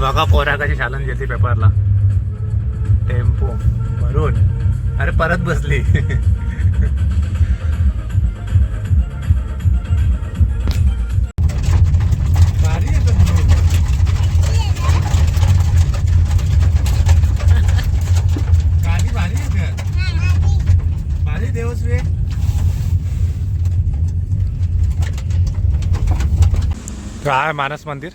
बघा पोरा कशी चॅलेंज येते पेपरला. टेम्पो. भरून अरे परत बसली. भारी भारी आहे काय मानस मंदिर?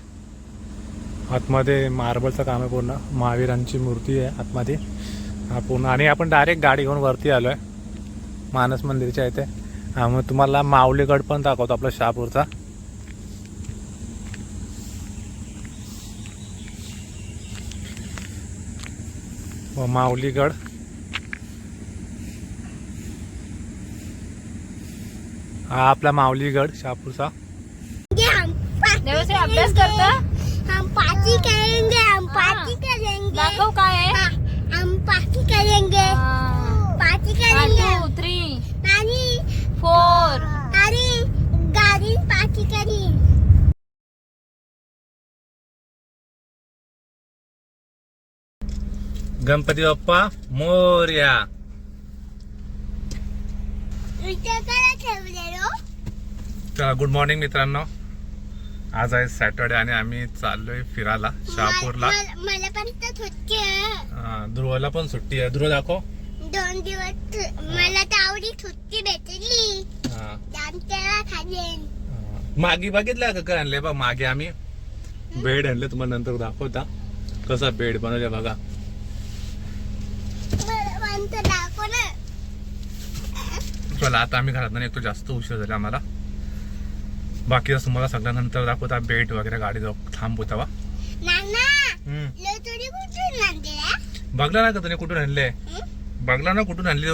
आतमध्ये मार्बलचं काम आहे पूर्ण. महावीरांची मूर्ती आहे आतमध्ये. हा पूर्ण. आणि आपण डायरेक्ट गाडी घेऊन वरती आलो आहे मानस मंदिरच्या इथे. हा मग तुम्हाला माऊलीगड पण दाखवतो आपला शहापूरचा. व माऊलीगड. हा आपला माऊलीगड शहापूरचा. अभ्यास करता? हम पार्टी करेंगे हम पार्टी करेंगे दाखव काय आहे हाँ, हम पार्टी करेंगे पार्टी करेंगे टू थ्री नानी फोर अरे गाड़ी पार्टी करी गणपती बाप्पा मोर्या विचार करा ठेवलेलो तर गुड मॉर्निंग मित्रांनो आज आहे सॅटर्डे आणि आम्ही चाललोय फिरायला शहापूरला. मला पण तर सुट्टी आहे. ध्रुवला पण सुट्टी आहे. ध्रुव दाखव. दोन दिवस मला तर आवडी सुट्टी भेटली. हा. मागे बघितलं का काय आणले बघ मागे आम्ही बेड आणले तुम्हाला नंतर दाखवता. कसा बेड बनवले बघा. दाखव ना. चला आता आम्ही घरात निघतो जास्त उशीर झाला आम्हाला. बाकी तुम्हाला सगळ्यानंतर दाखवता बेड वगैरे गाडी थांबू आणलेला बघला ना का तुम्ही कुठून आणले? बघला ना कुठून आणली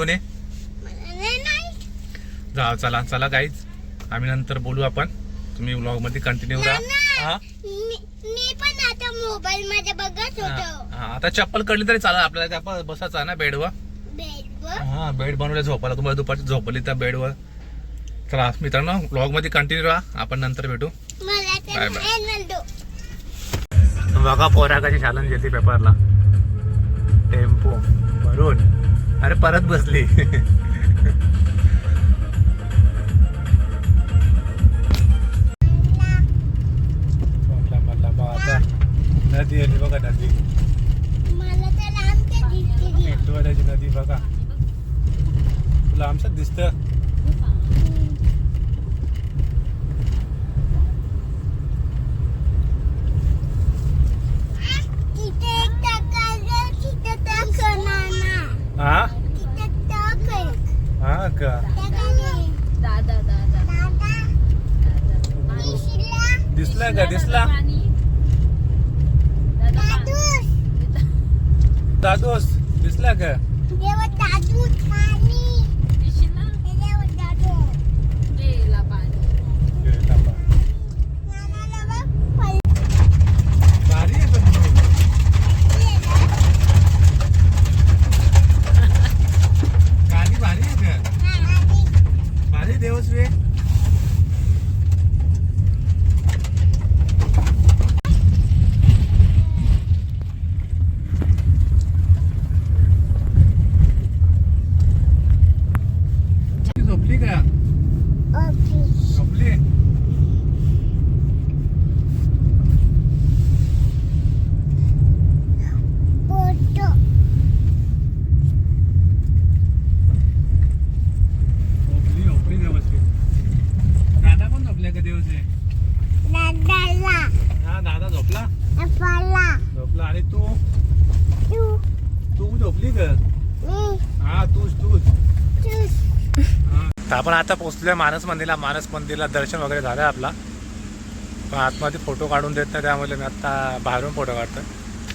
माहीत. जा चला चला गाईच आम्ही नंतर बोलू आपण. तुम्ही व्लॉगमध्ये कंटिन्यू राहा नाना? मी मी पण आता मोबाईल मध्ये बघत होतो. आता चप्पल काढली तरी चालेल आपल्याला. बसायचं ना बेडवर बेडवर हा बेड बनवले झोपायला. तुम्हाला दुपारची झोपली त्या बेडवर चला मित्रांनो व्लॉगमध्ये कंटिन्यू राहा. आपण नंतर भेटू. नाही म्हणतो. बघा पोरा कशी चॅलेंज येते पेपरला टेम्पो भरून अरे परत बसली नदी आली बघा नदी मला तर लांबचे दिसते मेट्रोवाल्याची नदी बघा तुला आमच्यात दिसत तिथे एक टाकायचं तिथे टाक नाना हा तिथे टाक एक. हा का टाकायचे. दादा दादा दादा दिसला दिसला का दिसला पाणी दादा दादूस दादोस दिसला का देवा दादूस पाणी दिसशील ना देवा दादू गेला पाणी नानाला बघ पल- भारी आहे पण तो. गाडी भारी आहे का हा, आधी. भारी देवश्री झोपली का ओके. झोपली फोटो. झोपली झोपली व्यवस्थित दादा पण झोपले का दिवस दादाला हा दादा झोपला अप्पाला झोपला आणि तू तू तू झोपली का मी हा तूच तूच तूच तर आपण आता पोहोचलोय मानस मंदिरला. मानस मंदिरला दर्शन वगैरे झालं आहे आपला. पण आतमध्ये फोटो काढून देत नाही त्यामुळे मी आत्ता बाहेरून फोटो काढतो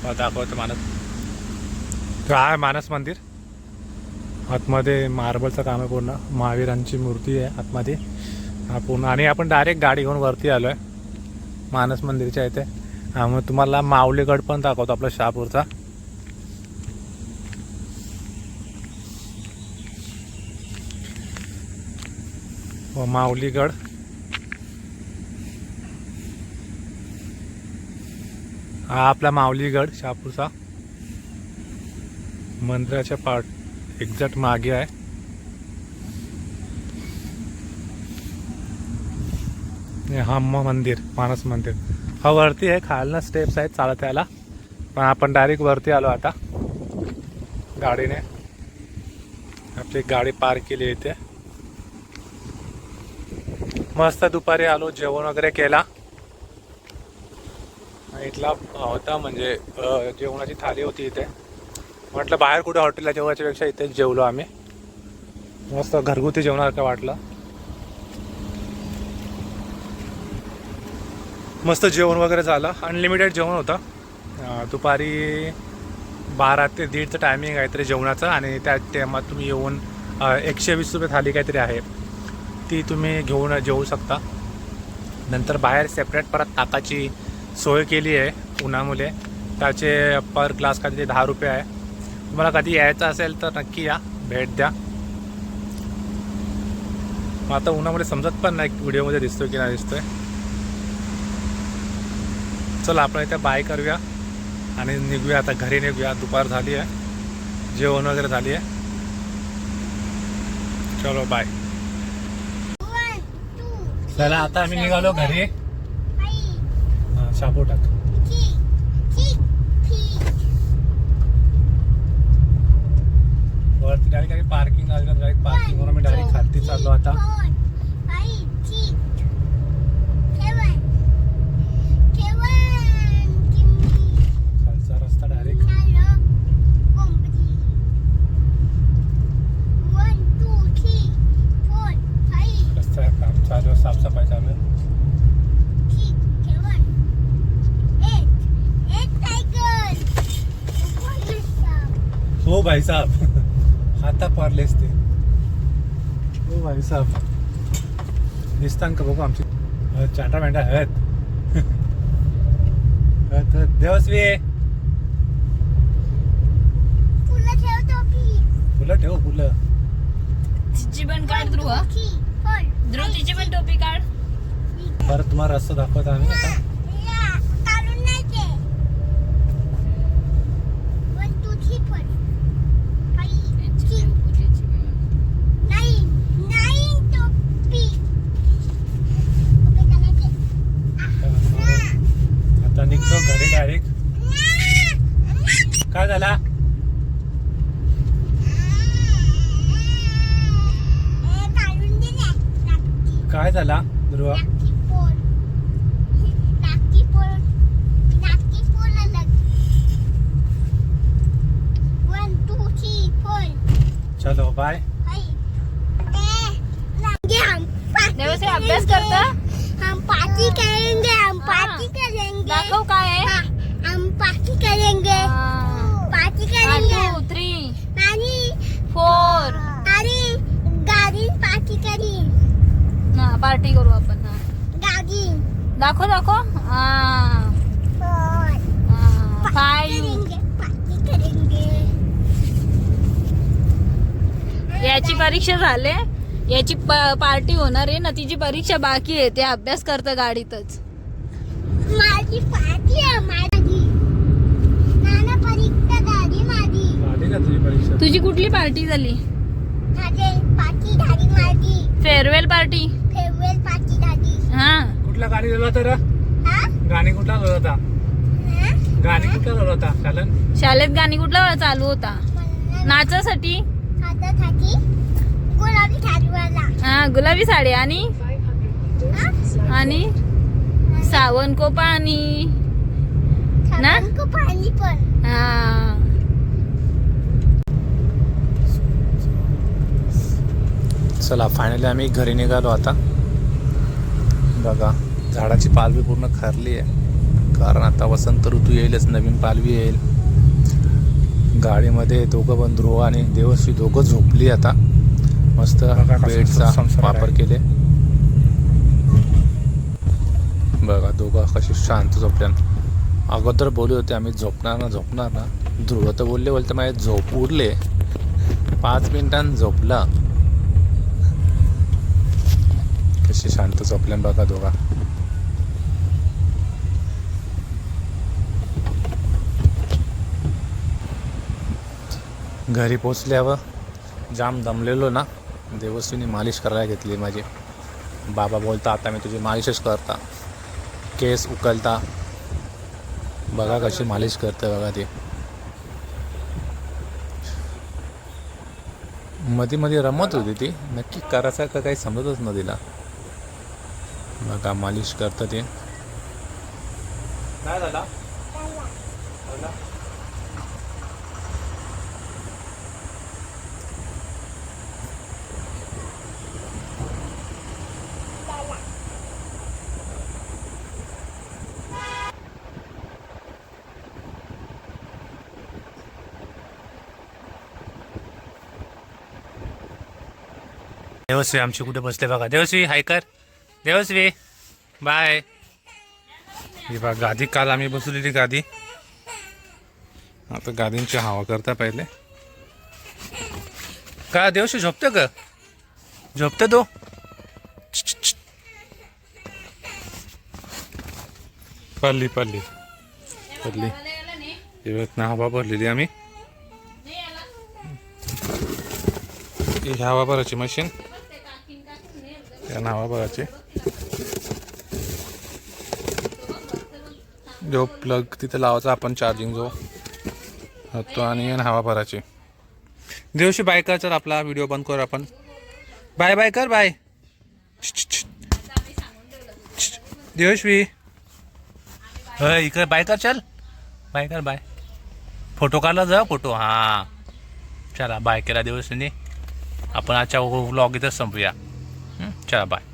मला दाखवतो मानस. तर आहे मानस मंदिर. आतमध्ये मार्बलचं काम आहे पूर्ण. महावीरांची मूर्ती आहे आतमध्ये. पूर्ण. आणि आपण डायरेक्ट गाडी घेऊन वरती आलो आहे मानस मंदिरच्या इथे. मग तुम्हाला माऊलीगड पण दाखवतो आपला शहापूरचा. व माऊलीगड. हा आपला माऊलीगड शहापूरचा. मंदिराच्या पाट एक्झॅक्ट मागे आहे. हम्म मंदिर मानस मंदिर. हा वरती आहे खालनं स्टेप्स आहेत चालत यायला पण आपण डायरेक्ट वरती आलो आता. गाडीने. आपली गाडी पार्क केली इथे. मस्त दुपारी आलो जेवण वगैरे केला. इथला होता म्हणजे जेवणाची थाली होती इथे. म्हटलं बाहेर कुठे हॉटेलला जेवणाच्यापेक्षा इथेच जेवलो आम्ही. मस्त घरगुती जेवणासारखं वाटलं. मस्त जेवण वगैरे झालं. अनलिमिटेड जेवण होतं. दुपारी बारा ते दीडचं टायमिंग आहे तरी जेवणाचं आणि त्या टायमात तुम्ही येऊन एकशे वीस रुपये थाली काहीतरी आहे. ती तुम्ही घेऊन जेवू शकता. नंतर बाहेर सेपरेट परत ताकाची सोय केली आहे उन्हामुळे. त्याचे पर ग्लास काहीतरी दहा रुपये आहे. तुम्हाला कधी यायचं असेल तर नक्की या भेट द्या. मग आता उन्हामुळे समजत पण नाही व्हिडिओमध्ये दिसतोय की नाही दिसतोय. चला आपण इथे बाय करूया आणि निघूया आता. घरी निघूया. दुपार झाली आहे. जेवण वगैरे झाली आहे. चलो बाय. चला आता आम्ही निघालो घरी. हा, शापू टाक. वरती डायरेक्ट काही पार्किंग आलं डायरेक्ट पार्किंग वरून मी डायरेक्ट खालती चाललो आता खालचा रस्ता डायरेक्ट रस्ता काम चालू आहे, साफसफाई चालू आहे हो भाई साहब। आता पारलेस ते हो भाई साहब। दिसतान का बघू आमची आहेत आहेत, आहेत. देवस्वी फुलं ठेव फुलं तिची पण काढ ध्रुव ध्रुव तिची पण टोपी काढ. परत तुम्हाला रस्ता दाखवत आम्ही आता काढून नाही ते one two three four five six nine nine टोपी टोपी घालायचे. आता निघतो घरी डायरेक्ट काय झाला ए, काढून दे ना. राखी. काय झाला ध्रुव? चलो बाय अभ्यास. करता? हम पार्टी करेंगे हम. पार्टी करेंगे। दाखव काय आहे हाँ, हम पार्टी करेंगे पार्टी करेंगे टू थ्री आणि फोर आणि गाडी पार्टी करीन ना पार्टी करू आपण हा. गाडी दाखव दाखव. हा पार्टी फाईव्ह करेंगे पार्टी करेंगे. याची परीक्षा झाले. याची प- पार्टी होणार आहे. ना तिची परीक्षा बाकी आहे. ते अभ्यास करतं गाडीतच. माझी पार्टी आहे माझी. नाना परीक्षा झाली माझी. झाली का तुझी परीक्षा. तुझी कुठली पार्टी झाली? माझे पार्टी झाली माझी. फेअरवेल पार्टी फेवरेट पार्टी झाली हा कुठला गाणी झाला तर हा? गाणी कुठला झाला होता? हा? गाणी कुठला झाला होता? चालन शाळेत गाणी कुठला चालू होता? नाचासाठी? गुलाबी हा साडी. आणि? आणि? सावन को पाणी ना? साबण को पाणी. पण हा. चला फायनली आम्ही घरी निघालो आता. बघा. झाडाची पालवी पूर्ण खरली आहे. कारण आता वसंत ऋतू येईलच नवीन पालवी येईल. गाडीमध्ये दोघं पण ध्रुव आणि देवश्री दोघं झोपली आता. मस्त बेडचा वापर केले. बघा दोघं कशी शांत झोपल्या अगोदर बोलले होते आम्ही झोपणार ना झोपणार ना. ध्रुव तर बोलले बोलते माझे झोप उडले पाच मिनिटांत झोपला. कशी शांत झोपल्या बघा दोघा. घरी पोचल्यावर जाम दमलेलो ना. देवस्वीने मालिश करायला घेतली माझी. बाबा बोलता आता मी तुझी मालिशच करता. केस उकलता. बघा कशी मालिश करते बघा ती. मध्ये मध्ये रमत होती ती. नक्की करायचं का काही समजतच न तिला बघा मालिश करतं ते. काय झाला? देवश्री आमची कुठे बसले बघा. देवश्री हाय कर. देवश्री बाय ही बघा गादी काल आम्ही बसवलेली गादी. आता गादींची हवा करता पहिले. का देवशी झोपतं का? झोपतं तो? पल्ली पल्ली पडली. पडली ना हवा भरलेली आम्ही. हवा भरायची मशीन त्या हवा भरायची जो प्लग तिथे लावायचा आपण चार्जिंग जो तो आणि हवा भरायची देवशी बाय कर चल आपला व्हिडिओ बंद करू आपण. बाय बाय कर बाय देवश्वी होय इकडे बाय कर चल. बाय कर बाय फोटो काढला जा फोटो हां. चला बाय केला देवश्रीने. आपण आजच्या व्लॉग इथंच संपूया. हं? चला बाय